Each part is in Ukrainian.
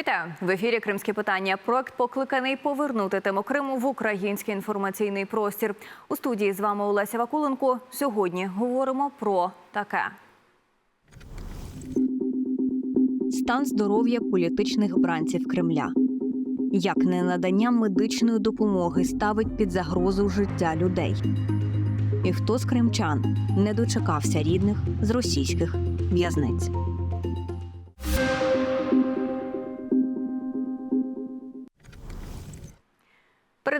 Вітаю в ефірі Кримські питання. Проект покликаний повернути тему Криму в український інформаційний простір. У студії з вами Олеся Вакуленко. Сьогодні говоримо про таке. Стан здоров'я політичних бранців Кремля. Як ненадання медичної допомоги ставить під загрозу життя людей. І хто з кримчан не дочекався рідних з російських в'язниць.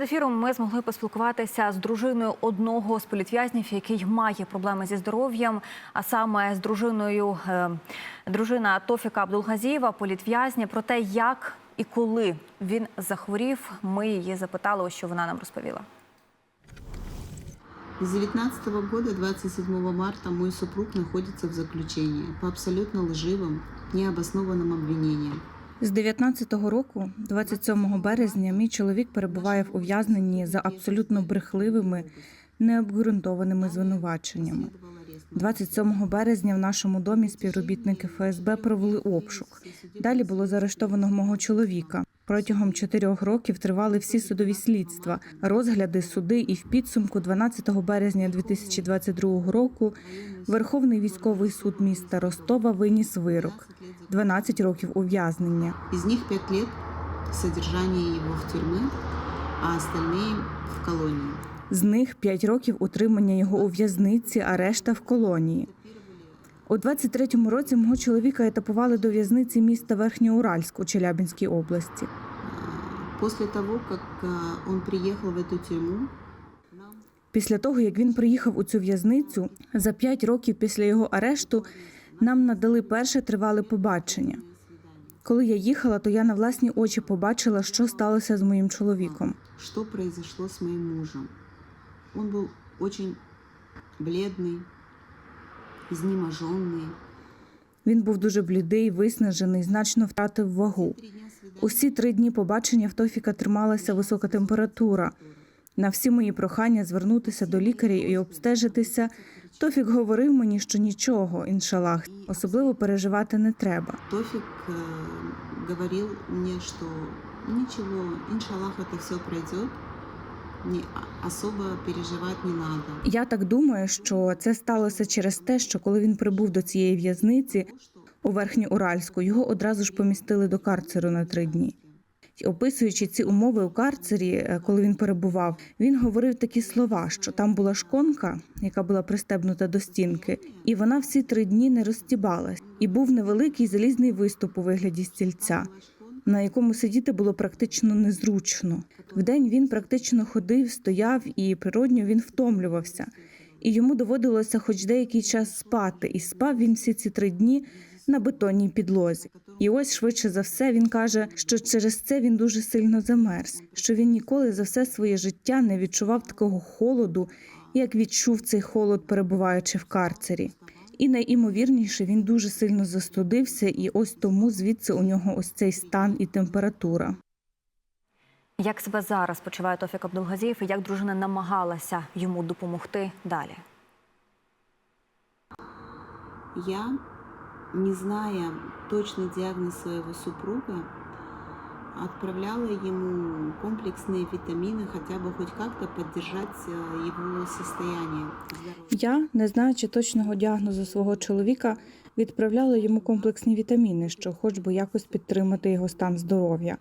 Перед ефіром ми змогли поспілкуватися з дружиною одного з політв'язнів, який має проблеми зі здоров'ям, а саме з дружиною е, дружина Тофіка Абдулгазієва, політв'язня. Про те, як і коли він захворів, ми її запитали, що вона нам розповіла. С 2019 года, 27 марта, мой супруг находится в заключении по абсолютно лживым, необоснованным обвинениям. З 19-го року, 27 березня, мій чоловік перебуває в ув'язненні за абсолютно брехливими, необґрунтованими звинуваченнями. 27 березня в нашому домі співробітники ФСБ провели обшук. Далі було заарештовано мого чоловіка. Протягом чотирьох років тривали всі судові слідства, розгляди, суди, і в підсумку 12 березня 2022 року Верховний військовий суд міста Ростова виніс вирок 12 років ув'язнення. Из них 5 лет содержания его в тюрьме, а остальные в колонии. З них 5 років утримання його у в'язниці, а решта в колонії. У 23-му році мого чоловіка етапували до в'язниці міста Верхньоуральськ у Челябинській області. А, После того, как а, он приехал в эту тюрьму, нам Після того, як він приїхав у цю в'язницю, за 5 років після його арешту нам надали перше тривале побачення. Коли я їхала, то я на власні очі побачила, що сталося з моїм чоловіком. что произошло с моим мужем. Он был очень бледный, изнеможенный. Він був дуже блідий, виснажений, значно втратив вагу. Три дня свидания Усі три дні побачення в Тофіка трималася висока температура. На всі мої прохання звернутися до лікаря і обстежитися. Тофік говорив мені, що нічого, іншалах, особливо переживати не треба. Тофик э, говорил мне, что ничего, иншаллах, это все пройдет, не, а- особо переживать не надо. Я так думаю, що це сталося через те, що коли він прибув до цієї в'язниці у Верхньоуральську, його одразу ж помістили до карцеру на три дні. Описуючи ці умови у карцері, е, коли він перебував, він говорив такі слова, що там була шконка, яка була пристебнута до стінки, і вона всі три дні не розстібалась. І був невеликий залізний виступ у вигляді стільця, на якому сидіти було практично незручно. Вдень він практично ходив, стояв, і природньо він втомлювався. І йому доводилося хоч деякий час спати, і спав він всі ці три дні на бетонній підлозі. І ось швидше за все він каже, що через це він дуже сильно замерз, що він ніколи за все своє життя не відчував такого холоду, як відчув цей холод, перебуваючи в карцері. І найімовірніше він дуже сильно застудився, і ось тому звідси у нього ось цей стан і температура. Як себе зараз почуває Тофік Абдулгазієв і як дружина намагалася йому допомогти далі? Я, не зная точный диагноз своего супруга, отправляла ему комплексные витамины, хотя бы хоть как-то поддержать э, его состояние здоровья. Я, не знаючи точного діагнозу свого чоловіка, відправляла йому комплексні вітаміни, щоб хоч би якось підтримати його стан здоров'я.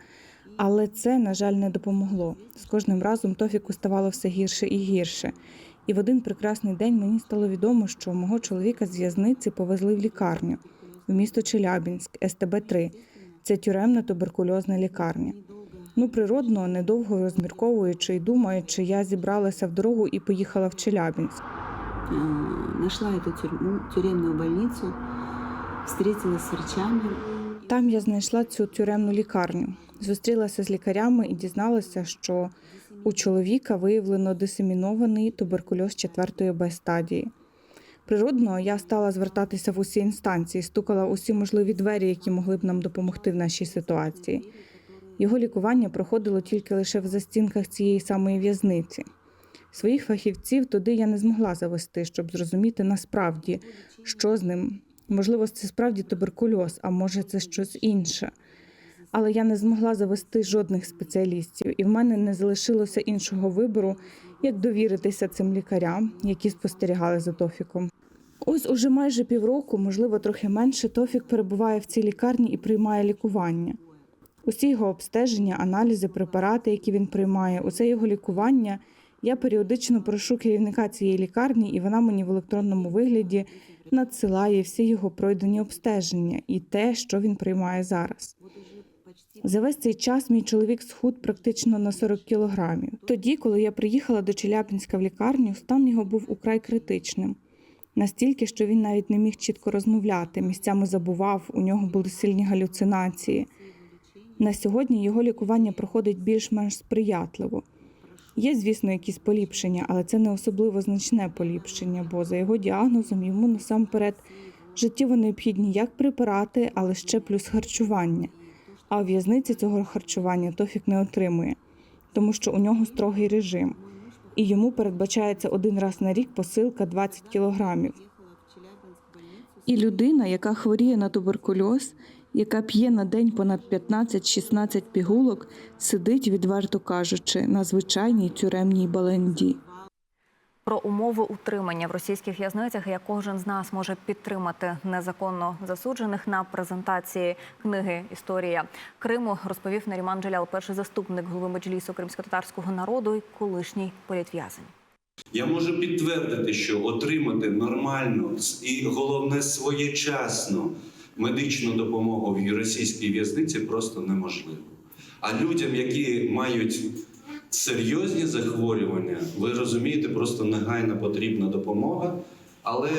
Але це, на жаль, не допомогло. З кожним разом Тофіку ставало все гірше і гірше. І в один прекрасний день мені стало відомо, що мого чоловіка з в'язниці повезли в лікарню в місто Челябінськ, СТБ-3. це тюремна туберкульозна лікарня. Ну, природно, недовго розмірковуючи і думаючи, я зібралася в дорогу і поїхала в Челябінськ. Э, Нашла эту тюрьму, тюремную больницу, встретилась с врачами. Там я знайшла цю тюремну лікарню, зустрілася з лікарями і дізналася, що у чоловіка виявлено дисемінований туберкульоз четвертої Б стадії. Природно, я стала звертатися в усі інстанції, стукала усі можливі двері, які могли б нам допомогти в нашій ситуації. Його лікування проходило тільки лише в застінках цієї самої в'язниці. Своїх фахівців туди я не змогла завести, щоб зрозуміти насправді, що з ним. Можливо, це справді туберкульоз, а може, це щось інше. Але я не змогла завести жодних спеціалістів, і в мене не залишилося іншого вибору, як довіритися цим лікарям, які спостерігали за Тофіком. Ось уже майже півроку, можливо, трохи менше, Тофік перебуває в цій лікарні і приймає лікування. Усі його обстеження, аналізи, препарати, які він приймає, усе його лікування. Я періодично прошу керівника цієї лікарні, і вона мені в електронному вигляді надсилає всі його пройдені обстеження і те, що він приймає зараз. За весь цей час мій чоловік схуд практично на 40 кілограмів. Тоді, коли я приїхала до Челябинська в лікарню, стан його був украй критичним. Настільки, що він навіть не міг чітко розмовляти, місцями забував, у нього були сильні галюцинації. На сьогодні його лікування проходить більш-менш сприятливо. Є, звісно, якісь поліпшення, але це не особливо значне поліпшення, бо за його діагнозом йому насамперед життєво необхідні як препарати, але ще плюс харчування. А у в'язниці цього харчування Тофік не отримує, тому що у нього строгий режим, і йому передбачається один раз на рік посилка 20 кілограмів. І людина, яка хворіє на туберкульоз, яка п'є на день понад 15-16 пігулок, сидить, відверто кажучи, на звичайній тюремній баленді. Про умови утримання в російських в'язницях, як кожен з нас може підтримати незаконно засуджених на презентації книги Історія Криму, розповів Наріман Джалял, перший заступник голови меджлісу кримсько-татарського народу і колишній політв'язень. Я можу підтвердити, що отримати нормальну і головне своєчасну медичну допомогу в російській в'язниці просто неможливо. А людям, які мають серйозні захворювання, ви розумієте, просто негайно потрібна допомога, але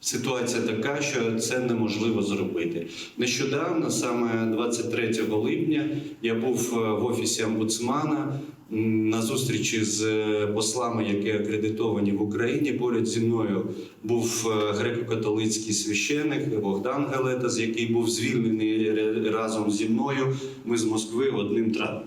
ситуація така, що це неможливо зробити. Нещодавно, саме 23 липня, я був е, в офісі омбудсмана на зустрічі з е, послами, які акредитовані в Україні. Поряд зі мною був е, греко-католицький священик Богдан Галетас, який був звільнений разом зі мною. Ми з Москви одним тра-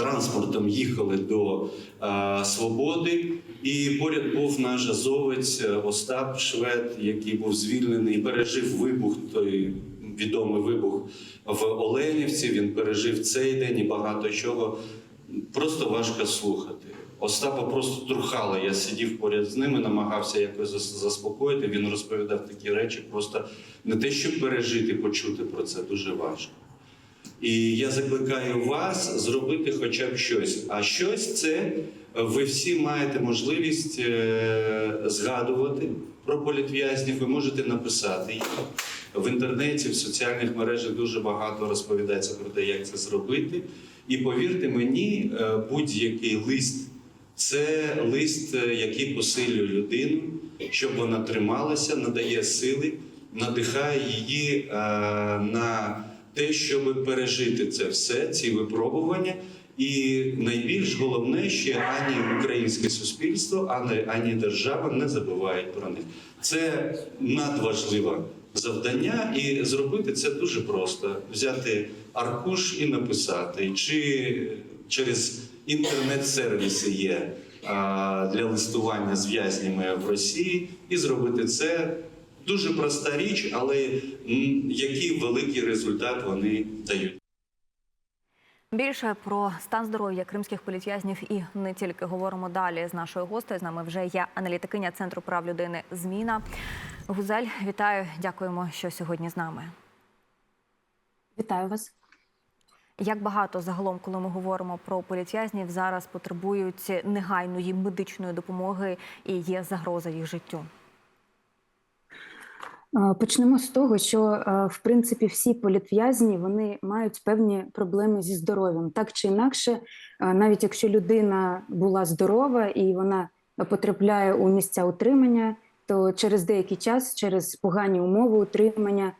транспортом їхали до е, Свободи. І поряд був наш азовець е, Остап Швед, який був звільнений, пережив вибух той відомий вибух в Оленівці. Він пережив цей день і багато чого. Просто важко слухати. Остапа просто трухало. Я сидів поряд з ними, намагався якось заспокоїти. Він розповідав такі речі. Просто не те, щоб пережити, почути про це дуже важко. І я закликаю вас зробити хоча б щось. А щось це е, ви всі маєте можливість е, згадувати про політв'язнів. Ви можете написати їх. В інтернеті, в соціальних мережах дуже багато розповідається про те, як це зробити. І повірте мені, е, будь-який лист це лист, який посилює людину, щоб вона трималася, надає сили, надихає її на те, щоб пережити це все, ці випробування. І найбільш головне, ще ані українське суспільство, ані, ані держава не забувають про них. Це надважливе завдання, і зробити це дуже просто: взяти аркуш і написати, чи через інтернет-сервіси є а, для листування з в'язнями в Росії, і зробити це. Дуже проста річ, але який великий результат вони дають. Більше про стан здоров'я кримських політв'язнів і не тільки говоримо далі з нашою гостею. З нами вже є аналітикиня Центру прав людини Зміна. Гузель, вітаю, дякуємо, що сьогодні з нами. Вітаю вас. Як багато загалом, коли ми говоримо про політв'язнів, зараз потребують негайної медичної допомоги і є загроза їх життю. Почнемо з того, що в принципі всі політв'язні вони мають певні проблеми зі здоров'ям. Так чи інакше, навіть якщо людина була здорова і вона потрапляє у місця утримання, то через деякий час, через погані умови утримання,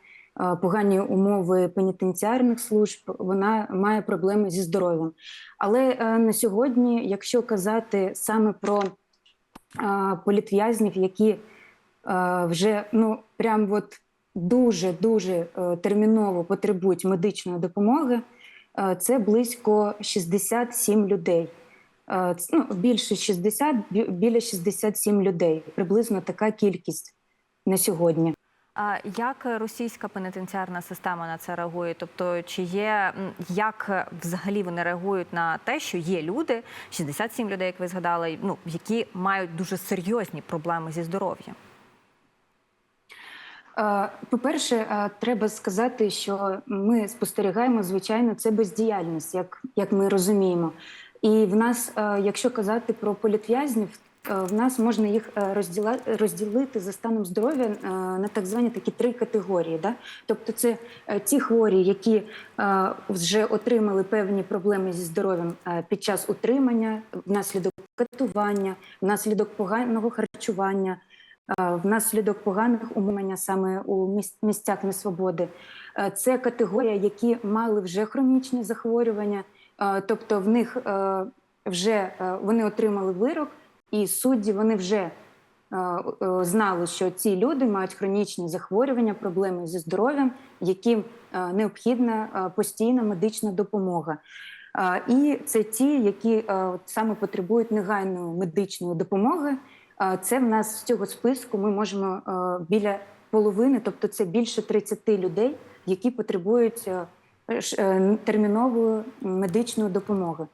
погані умови пенітенціарних служб, вона має проблеми зі здоров'ям. Але на сьогодні, якщо казати саме про політв'язнів, які вже ну прям от дуже дуже е, терміново потребують медичної допомоги. е, Це близько 67 людей. Е, Ну, більше 60, бі- біля 67 людей. Приблизно така кількість на сьогодні. А як російська пенітенціарна система на це реагує? Тобто, чи є як взагалі вони реагують на те, що є люди, 67 людей, як ви згадали, ну які мають дуже серйозні проблеми зі здоров'ям? По-перше, треба сказати, що ми спостерігаємо, звичайно, це бездіяльність, як, як ми розуміємо. І в нас, якщо казати про політв'язнів, в нас можна їх розділити за станом здоров'я на так звані такі три категорії. Да? Тобто, це е, ті хворі, які вже отримали певні проблеми зі здоров'ям під час утримання, внаслідок катування, внаслідок поганого харчування. Е, Внаслідок поганих умовлення саме у міс- місцях несвободи. Е, Це категорія, які мали вже хронічні захворювання, е, тобто в них вже вони отримали вирок, і судді вони вже знали, що ці люди мають хронічні захворювання, проблеми зі здоров'ям, яким необхідна постійна медична допомога. І це ті, які саме потребують негайної медичної допомоги. Це в нас з цього списку ми можемо біля половини, тобто це більше 30 людей, які потребують е, е, термінової медичної допомоги.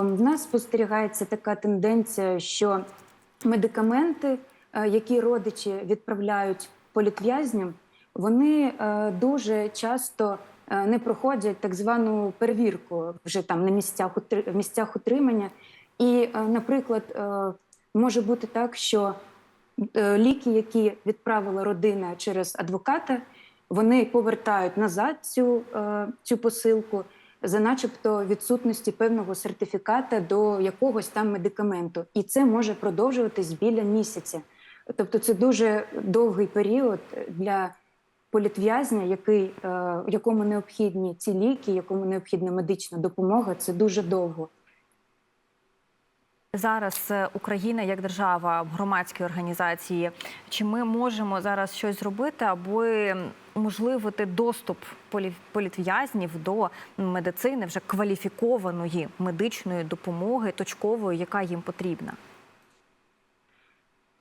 В нас спостерігається така тенденція, що медикаменти, е, які родичі відправляють політв'язням, вони дуже часто не проходять так звану перевірку вже там на місцях місцях утримання. І, наприклад, може бути так, що е, ліки, які відправила родина через адвоката, вони повертають назад цю, е, цю посилку за начебто відсутності певного сертифіката до якогось там медикаменту. І це може продовжуватись біля місяця. Тобто це дуже довгий період для політв'язня, який, е, якому необхідні ці ліки, якому необхідна медична допомога. Це дуже довго. Зараз е, Україна як держава, громадські організації. Чи ми можемо зараз щось зробити, аби уможливити доступ полі- політв'язнів до медицини вже кваліфікованої медичної допомоги, точкової, яка їм потрібна?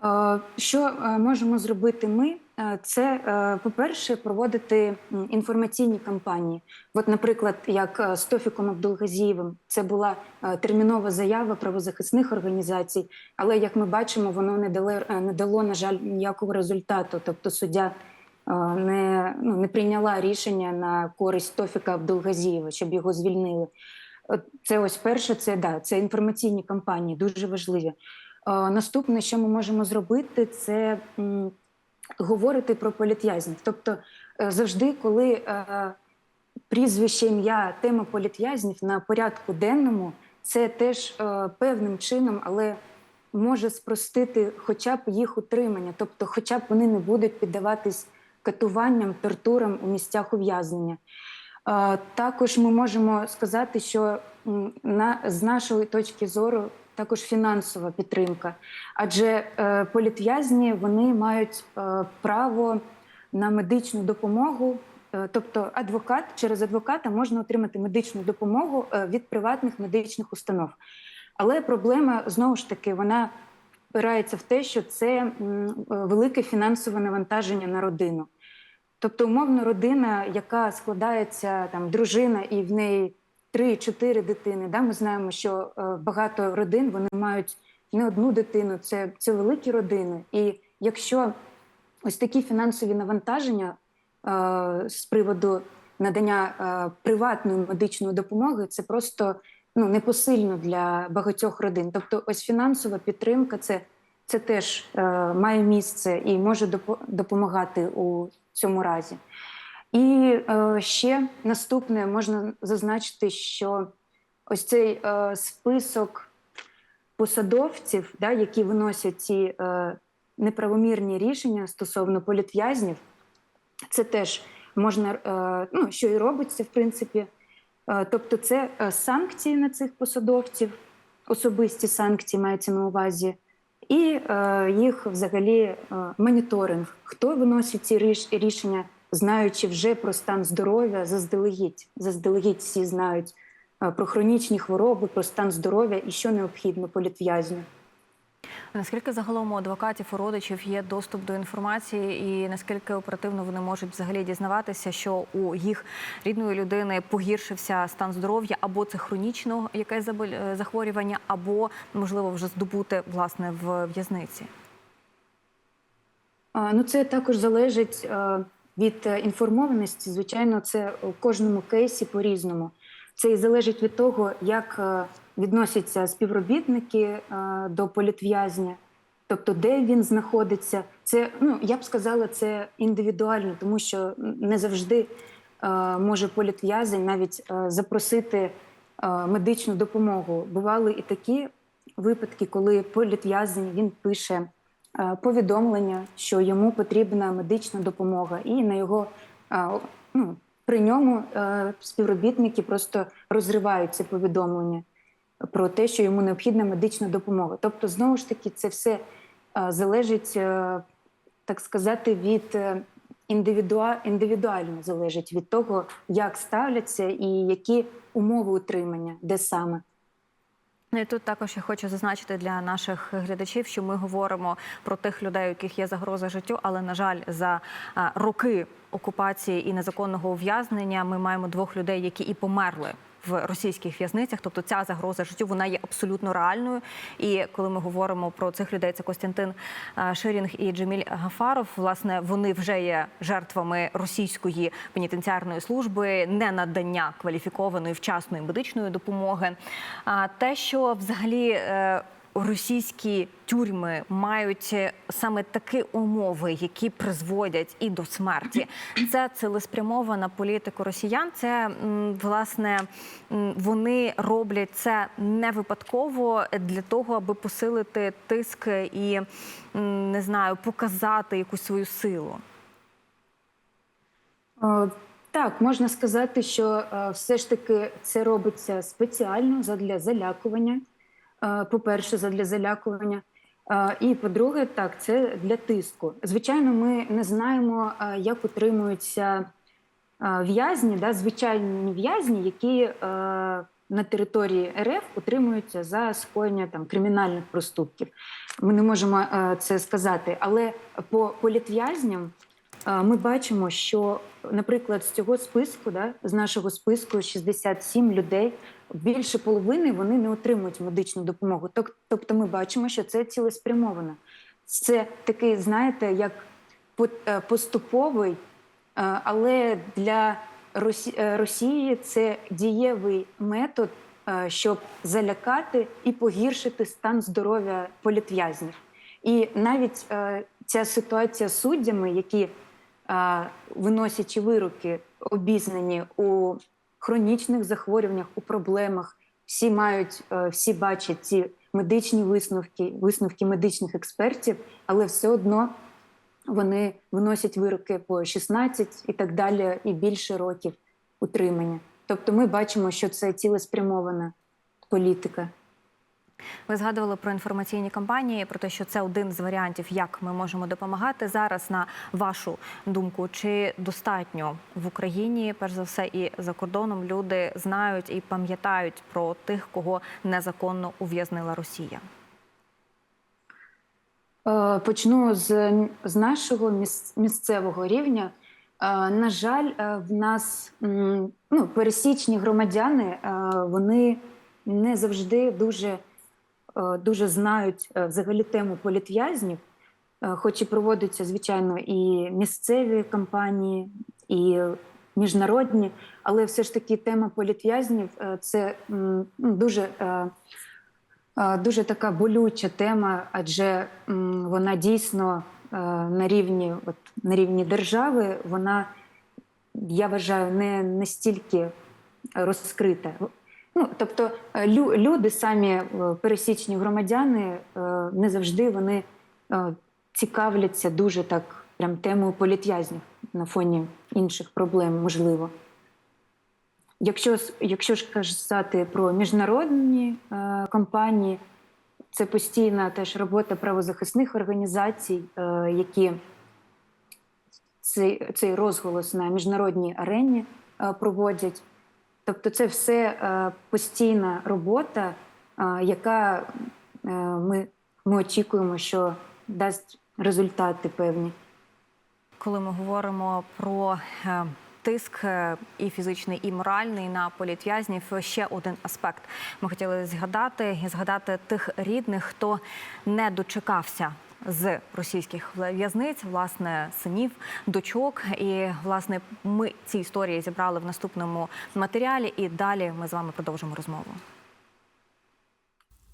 Е, Що е, можемо зробити ми? Е, Це, е, по-перше, проводити інформаційні кампанії. От, наприклад, як е, з Тофіком Абдулгазієвим, це була термінова заява правозахисних організацій, але як ми бачимо, воно не дало, не дало, на жаль, ніякого результату. Тобто суддя не, ну, не прийняла рішення на користь Тофіка Абдулгазієва, щоб його звільнили. Це ось перше, це да, це інформаційні кампанії, дуже важливі. Наступне, що ми можемо зробити, це говорити про політв'язнів. Тобто е, завжди, коли е, прізвище, ім'я, тема політв'язнів на порядку денному, це теж е, певним чином, але може спростити хоча б їх утримання, тобто, хоча б вони не будуть піддаватись катуванням, тортурам у місцях ув'язнення. Також ми можемо сказати, що на, з нашої точки зору також фінансова підтримка, адже е, політв'язні вони мають е, право на медичну допомогу. Е, Тобто, адвокат через адвоката можна отримати медичну допомогу е, від приватних медичних установ. Але проблема знову ж таки вона впирається в те, що це е, велике фінансове навантаження на родину. Тобто, умовно, родина, яка складається там дружина, і в неї 3-4 дитини. Да? Ми знаємо, що е, багато родин вони мають не одну дитину, це, це великі родини. І якщо ось такі фінансові навантаження е, з приводу надання е, приватної медичної допомоги, це просто ну, непосильно для багатьох родин. Тобто, ось фінансова підтримка це, це теж е, має місце і може допомагати у цьому разі. І е, ще наступне можна зазначити, що ось цей е, список посадовців, да, які виносять ці е, неправомірні рішення стосовно політв'язнів, це теж можна, е, ну, що і робиться, в принципі. Е, тобто, це е, санкції на цих посадовців, особисті санкції мається на увазі, і е, їх взагалі е, моніторинг. Хто виносить ці рішення, знаючи вже про стан здоров'я заздалегідь. Заздалегідь всі знають е, про хронічні хвороби, про стан здоров'я і що необхідно політв'язню. Наскільки загалом у адвокатів у родичів є доступ до інформації, і наскільки оперативно вони можуть взагалі дізнаватися, що у їх рідної людини погіршився стан здоров'я, або це хронічне якесь е, захворювання, або можливо вже здобути власне в в'язниці? Ну, це також залежить е, від е, інформованості. Звичайно, це у кожному кейсі по-різному. Це і залежить від того, як е, відносяться співробітники е, до політв'язня, тобто де він знаходиться. Це ну я б сказала, це індивідуально, тому що не завжди е, може політв'язень навіть е, запросити е, медичну допомогу. Бували і такі випадки, коли політв'язень він пише е, повідомлення, що йому потрібна медична допомога, і на його е, ну, при ньому е, співробітники просто розривають це повідомлення про те, що йому необхідна медична допомога. Тобто, знову ж таки, це все е, залежить, е, так сказати, від е, індивідуа... індивідуально залежить від того, як ставляться і які умови утримання, де саме. Ну, І тут також я хочу зазначити для наших глядачів, що ми говоримо про тих людей, у яких є загроза життю, але на жаль, за роки окупації і незаконного ув'язнення ми маємо двох людей, які і померли. В російських в'язницях, тобто ця загроза життю, вона є абсолютно реальною. І коли ми говоримо про цих людей, це Костянтин Ширінг і Джеміль Гафаров. Власне, вони вже є жертвами російської пенітенціарної служби, ненадання кваліфікованої вчасної медичної допомоги. А те, що взагалі е, російські тюрми мають е, саме такі умови, які призводять і до смерті, це цілеспрямована політика росіян. Це власне вони роблять це не випадково для того, аби посилити тиск і не знаю, показати якусь свою силу. Е, Так, можна сказати, що е, все ж таки це робиться спеціально задля залякування. По-перше, задля залякування. І по-друге, так, це для тиску. Звичайно, ми не знаємо, як утримуються в'язні, да, звичайні в'язні, які на території РФ утримуються за скоєння там кримінальних проступків. Ми не можемо це сказати. Але по політв'язням ми бачимо, що, наприклад, з цього списку, да, з нашого списку 67 людей, більше половини вони не отримують медичну допомогу. Тобто, ми бачимо, що це цілеспрямовано. Це такий, знаєте, як е, поступовий, е, але для е, Росії це дієвий метод, щоб залякати і погіршити стан здоров'я політв'язнів. І навіть ця ситуація з суддями, які виносячи вироки, обізнані у хронічних захворюваннях, у проблемах, всі мають, е, всі бачать ці медичні висновки, висновки медичних експертів, але все одно вони виносять вироки по 16 і так далі, і більше років утримання. Тобто, ми бачимо, що це цілеспрямована політика. Ви згадували про інформаційні кампанії, про те, що це один з варіантів, як ми можемо допомагати зараз. На вашу думку, чи достатньо в Україні, перш за все, і за кордоном люди знають і пам'ятають про тих, кого незаконно ув'язнила Росія? Е, Почну з, з нашого місцевого рівня. Е, На жаль, е, в нас ну, пересічні громадяни вони не завжди дуже, дуже знають е, взагалі тему політв'язнів, Е, хоч і проводяться, звичайно, і місцеві кампанії, і міжнародні, але все ж таки тема політв'язнів е, це ну, дуже. е, Е, Дуже така болюча тема, адже вона дійсно е, на рівні, от, на рівні держави, вона, я вважаю, не настільки розкрита. Ну, тобто е, лю- люди, самі е, пересічні громадяни, е, не завжди вони цікавляться дуже так прям темою політв'язнів на фоні інших проблем, можливо. Якщо, якщо ж казати про міжнародні компанії, це постійна теж робота правозахисних організацій, які цей, цей розголос на міжнародній арені проводять. Тобто, це все е, постійна робота, е, яка е, ми ми очікуємо, що дасть результати певні. Коли ми говоримо про тиск і фізичний, і моральний на політв'язнів, ще один аспект ми хотіли згадати і згадати тих рідних, хто не дочекався. З російських в'язниць, власне, синів, дочок, і власне ми ці історії зібрали в наступному матеріалі. І далі ми з вами продовжимо розмову.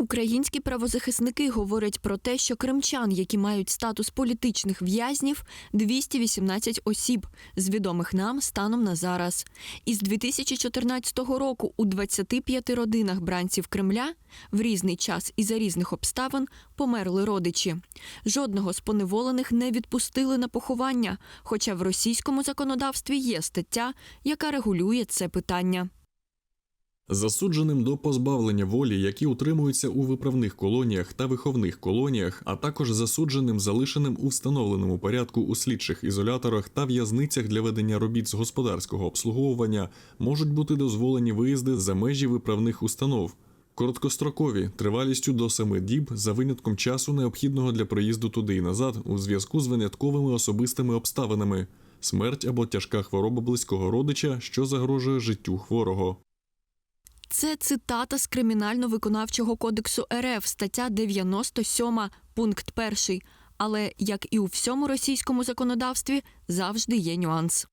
Українські правозахисники говорять про те, що кримчан, які мають статус політичних в'язнів, 218 осіб з відомих нам станом на зараз. Із 2014 року у 25 родинах бранців Кремля в різний час і за різних обставин померли родичі. Жодного з поневолених не відпустили на поховання, хоча в російському законодавстві є стаття, яка регулює це питання. Засудженим до позбавлення волі, які утримуються у виправних колоніях та виховних колоніях, а також засудженим, залишеним у встановленому порядку у слідчих ізоляторах та в'язницях для ведення робіт з господарського обслуговування, можуть бути дозволені виїзди за межі виправних установ. Короткострокові тривалістю до семи діб за винятком часу, необхідного для проїзду туди і назад, у зв'язку з винятковими особистими обставинами, смерть або тяжка хвороба близького родича, що загрожує життю хворого. Це цитата з Кримінально-виконавчого кодексу РФ, стаття 97, пункт 1. Але, як і у всьому російському законодавстві, завжди є нюанс.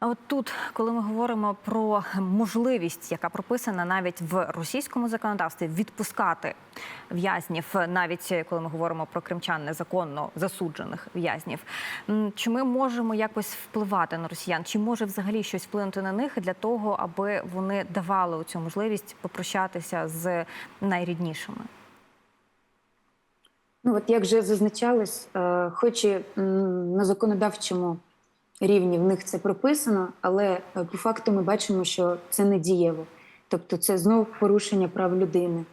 А от тут, коли ми говоримо про можливість, яка прописана навіть в російському законодавстві, відпускати в'язнів, навіть коли ми говоримо про кримчан незаконно засуджених в'язнів, чи ми можемо якось впливати на росіян? Чи може взагалі щось вплинути на них для того, аби вони давали цю можливість попрощатися з найріднішими? Ну от як вже зазначалось, е, хоч і на законодавчому рівні в них це прописано, але е, по факту ми бачимо, що це не дієво. Тобто це знову порушення прав людини.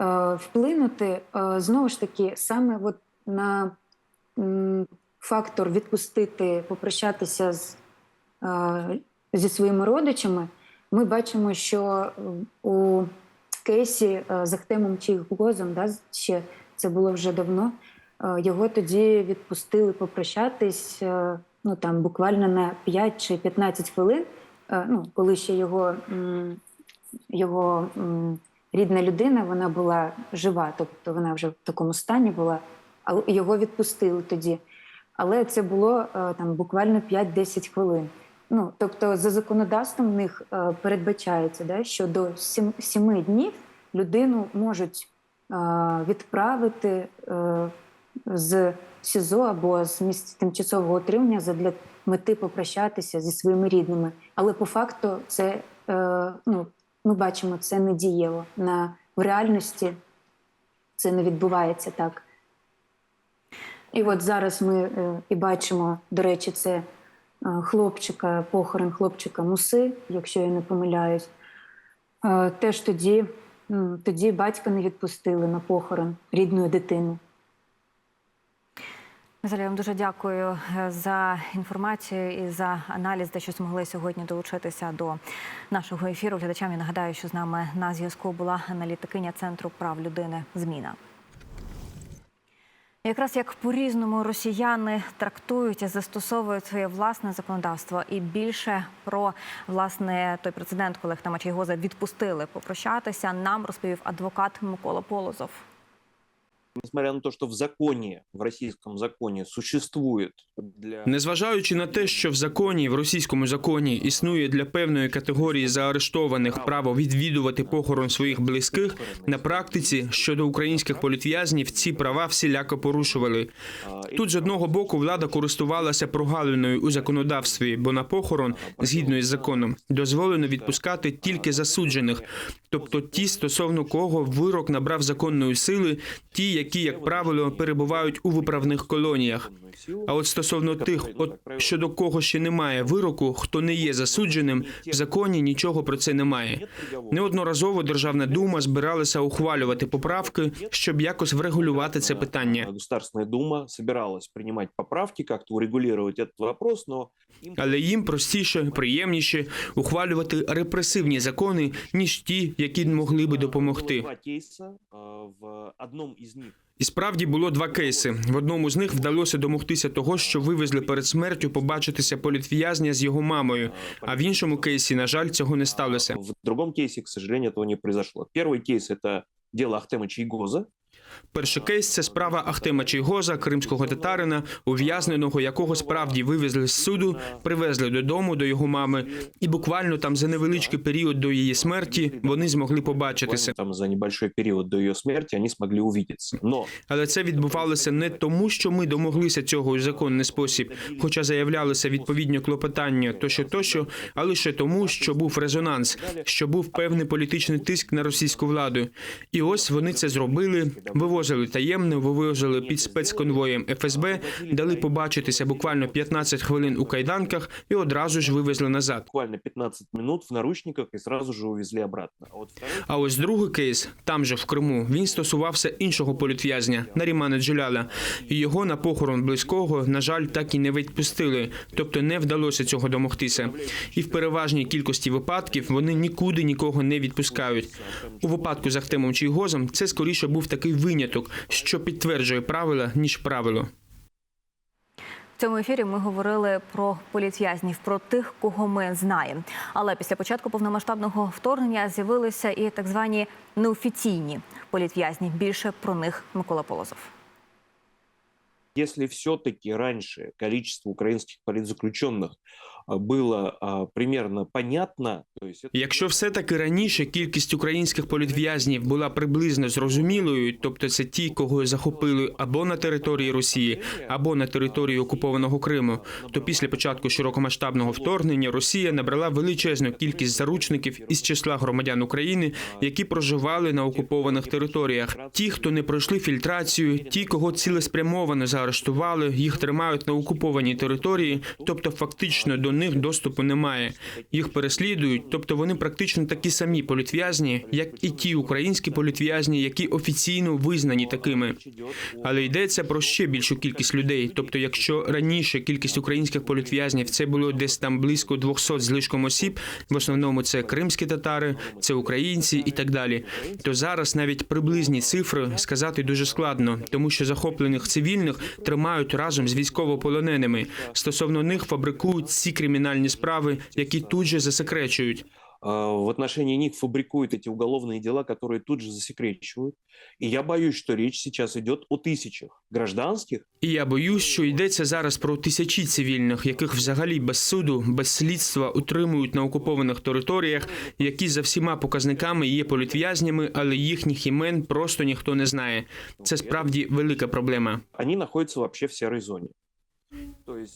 Е, Вплинути е, знову ж таки саме от на фактор відпустити, попрощатися з, зі своїми родичами, ми бачимо, що у кейсі з Ахтемом Чийгозом, да, ще це було вже давно. Його тоді відпустили попрощатись ну, там, буквально на 5 чи 15 хвилин, е, ну, коли ще його, його рідна людина вона була жива, тобто вона вже в такому стані була, але його відпустили тоді. Але це було е, там буквально 5-10 хвилин. Ну, тобто, за законодавством в них е, передбачається, да, що до 7 днів людину можуть відправити з СІЗО або з місць тимчасового утримання задля мети попрощатися зі своїми рідними. Але по факту це е, ну, ми бачимо, це не дієво. На, в реальності це не відбувається так. І от зараз ми е, і бачимо, до речі, це е, хлопчика, похорон хлопчика Муси, якщо я не помиляюсь. Е, Теж тоді, тоді батька не відпустили на похорон рідної дитини. Наталя, вам дуже дякую е, за інформацію і за аналіз, де що змогли сьогодні долучитися до нашого ефіру. Глядачам я нагадаю, що з нами на зв'язку була аналітикиня Центру прав людини Зміна. Якраз як по-різному росіяни трактують і застосовують своє власне законодавство, і більше про власне той прецедент, коли Хтама Чайгоза відпустили попрощатися, нам розповів адвокат Микола Полозов. Несмотря на то, что в законе, в российском законе существует для... Незважаючи на те, що в законі, в російському законі існує для певної категорії заарештованих право відвідувати похорон своїх близьких, на практиці щодо українських політв'язнів ці права всіляко порушували. Тут з одного боку влада користувалася прогалиною у законодавстві, бо на похорон, згідно із законом, дозволено відпускати тільки засуджених, тобто ті, стосовно кого вирок набрав законної сили, ті, які, як правило, перебувають у виправних колоніях. А от стосовно тих, от щодо кого ще немає вироку, хто не є засудженим, в законі нічого про це немає. Неодноразово Державна дума збиралася ухвалювати поправки, щоб якось врегулювати це питання. Государственная Дума собиралась принимать поправки, как-то урегулировать этот вопрос, но Але їм простіше, приємніше ухвалювати репресивні закони, ніж ті, які могли би допомогти. В одном из них І справді було два кейси. В одному з них вдалося домогтися того, що вивезли перед смертю побачитися політв'язня з його мамою. А в іншому кейсі, на жаль, цього не сталося. В другом кейсе, к сожалению, этого не произошло. Первый кейс – это дело Ахтема Чайгоза. Перший кейс це справа Ахтема Чайгоза, кримського татарина, ув'язненого, якого справді вивезли з суду, привезли додому до його мами, і буквально там за невеличкий період до її смерті вони змогли побачитися. Там за небольшой период до ее смерти они смогли увидеться. Но Але це відбувалося не тому, що ми домоглися цього у законний спосіб, хоча заявлялися відповідні клопотання тощо тощо, а лише тому, що був резонанс, що був певний політичний тиск на російську владу. І ось вони це зробили, вивозили таємно, вивозили під спецконвоєм ФСБ, дали побачитися буквально 15 хвилин у кайданках і одразу ж вивезли назад. буквально 15 минут в наручниках и сразу же увезли обратно. А ось другий кейс, там же в Криму, він стосувався іншого політв'язня Нарімана Джуляла. І його на похорон близького, на жаль, так і не відпустили, тобто не вдалося цього домогтися. І в переважній кількості випадків вони нікуди нікого не відпускають. У випадку з Ахтемом Чийгозом це скоріше був такий виняток, що підтверджує правила ніж правило. В цьому ефірі ми говорили про політв'язнів, про тих, кого ми знаємо. Але після початку повномасштабного вторгнення з'явилися і так звані неофіційні політв'язні. Більше про них Микола Полозов. Если все-таки раньше количество украинских политзаключенных а, было а, примерно понятно, Якщо все-таки раніше кількість українських політв'язнів була приблизно зрозумілою, тобто це ті, кого захопили або на території Росії, або на території окупованого Криму, то після початку широкомасштабного вторгнення Росія набрала величезну кількість заручників із числа громадян України, які проживали на окупованих територіях. Ті, хто не пройшли фільтрацію, ті, кого цілеспрямовано заарештували, їх тримають на окупованій території, тобто фактично до них доступу немає. Їх переслідують, тобто вони практично такі самі політв'язні, як і ті українські політв'язні, які офіційно визнані такими. Але йдеться про ще більшу кількість людей. Тобто, якщо раніше кількість українських політв'язнів це було десь там близько 200 з лишком осіб, в основному це кримські татари, це українці і так далі. То зараз навіть приблизні цифри сказати дуже складно, тому що захоплених цивільних тримають разом з військовополоненими. Стосовно них фабрикують ці кримінальні справи, які тут же засекречують. а, в отношении них фабрикуют эти уголовные дела, которые тут же засекречивают. И я боюсь, что речь сейчас идет о тысячах гражданских, І я боюсь, що йдеться зараз про тисячі цивільних, яких взагалі без суду, без слідства утримують на окупованих територіях, які за всіма показниками є політв'язнями, але їхніх імен просто ніхто не знає. Це справді велика проблема. они находятся вообще в серой зоне.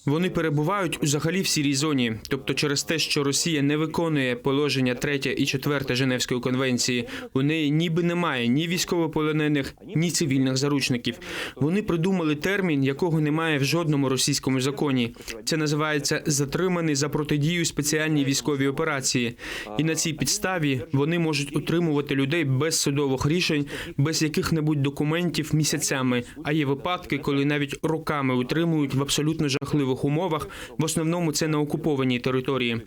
Вони перебувають взагалі в сірій зоні, тобто через те, що Росія не виконує положення 3 і 4 Женевської конвенції, у неї ніби немає ні військовополонених, ні цивільних заручників. Вони придумали термін, якого немає в жодному російському законі. Це називається затриманий за протидію спеціальній військовій операції. І на цій підставі вони можуть утримувати людей без судових рішень, без яких-небудь документів місяцями. А є випадки, коли навіть роками утримують в абсолютно жахливих умовах. В основному це на окупованій території.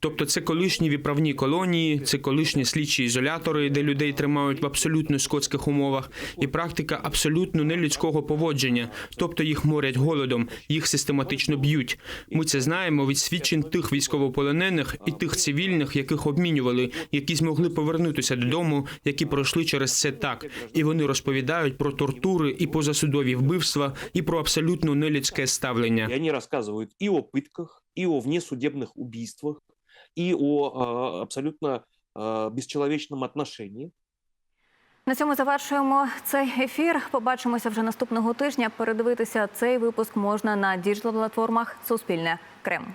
Тобто, це колишні виправні колонії, це колишні слідчі ізолятори, де людей тримають в абсолютно скотських умовах, і практика абсолютно нелюдського поводження. Тобто їх морять голодом, їх систематично б'ють. Ми це знаємо від свідчень тих військовополонених і тих цивільних, яких обмінювали, які змогли повернутися додому, які пройшли через це так. І вони розповідають про тортури і позасудові вбивства, і про абсолютно нелюдське ставлення И они рассказывают и о пытках, и о внесудебных убийствах, и о а, абсолютно а, бесчеловечном отношении. На цьому завершуємо цей ефір. Побачимося вже наступного тижня. Передивитися цей випуск можна на діджитал платформах Суспільне Крем.